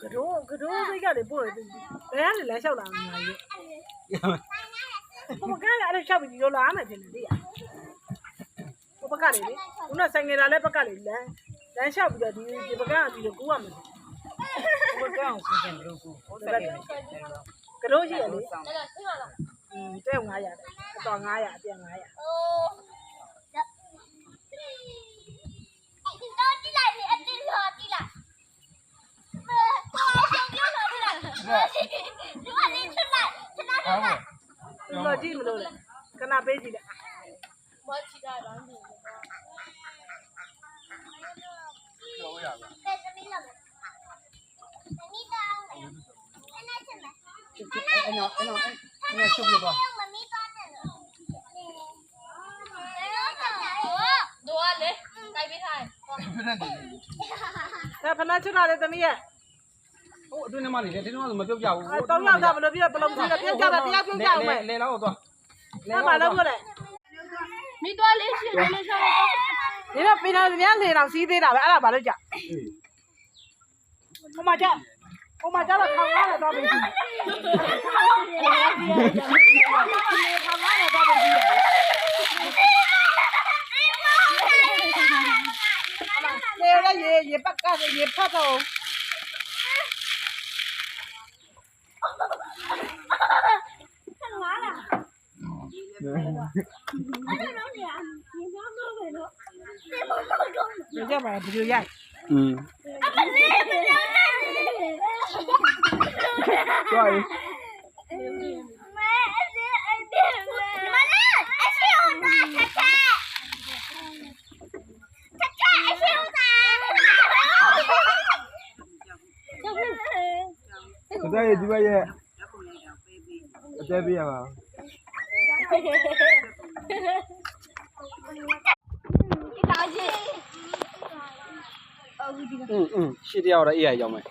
cái rô cái rô cái cái để bôi bé thì lấy sao làm này ဟုတ်ကြောက်မှမပြောဘူးအောက်ကြောက်နေတတ်တယ်ချစ်ရချစ်ရကတိုးကတိုးစိတ်ကလေပို့တယ်ဘယ်ကနေလမ်းလျှောက်လာမှာကြီးဘုမကလည်းအဲ့ဒါလျှောက်ပြီးရောလာမယ်ထင်တယ်လေဘုပကလေလေခုနဆိုင်ငယ်လာလဲပကလေလမ်းလမ်းလျှောက်ပြီးတော့ဒီဒီပကကဒီလိုကူရမယ်ဘုကောင်းကိုကျင်ဘလို့ကို ဟိုတက်တယ်မရှိတယ်တော့ကတိုးရှိရလေဆောင်อืมတဲ့900တယ်အတော်900အပြန်900ဟုတ်ဒီလိုကြည့်မလို့လေခဏပေးကြည့်တယ်ကြောက်ရပါအဲ့နော်အဲ့နော်အဲ့နော်ချုပ်ပြတော့တို့ကလေတိုက်ပေးထားတယ်ပြနေတယ်ဒါဖနာချွတ်လာတဲ့သမီးရဲ့ ဟိုအတွင်းထဲမှာနေတယ်တင်းတော့မပြုတ်ကြဘူးအဲတောင်းရောက်တာဘယ်လိုပြပလုံးစီကပြကြတာတရားပြုတ်ကြအောင်မယ်လေလောက်တော့ဒါမှလည်းပြောတယ်မိသွားလေးရှင်လေးချောင်းတော့ဒီတော့ပင်တော်များလေတော့စီးသေးတာပဲအဲ့ဒါဘာလို့ကြဟိုမှာကြဟိုမှာကြတော့ခေါင်းကားတော့တော့ပြီခေါင်းကားတော့တော့ပြီလေရေရေပတ်ကရေဖတ်တော့ ကြပါဗီဒီယိုရိုက်อืมကြွားရင်ဒါရဒီဘက်ရဲ့အသေးပေးရပါ อืมอืมရှေ့တယောက်တော့အေးရရောက်မယ်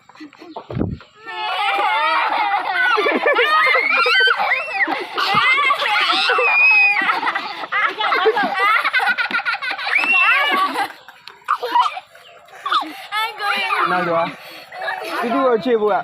နောက်တော့ဒီလိုအခြေဖို့က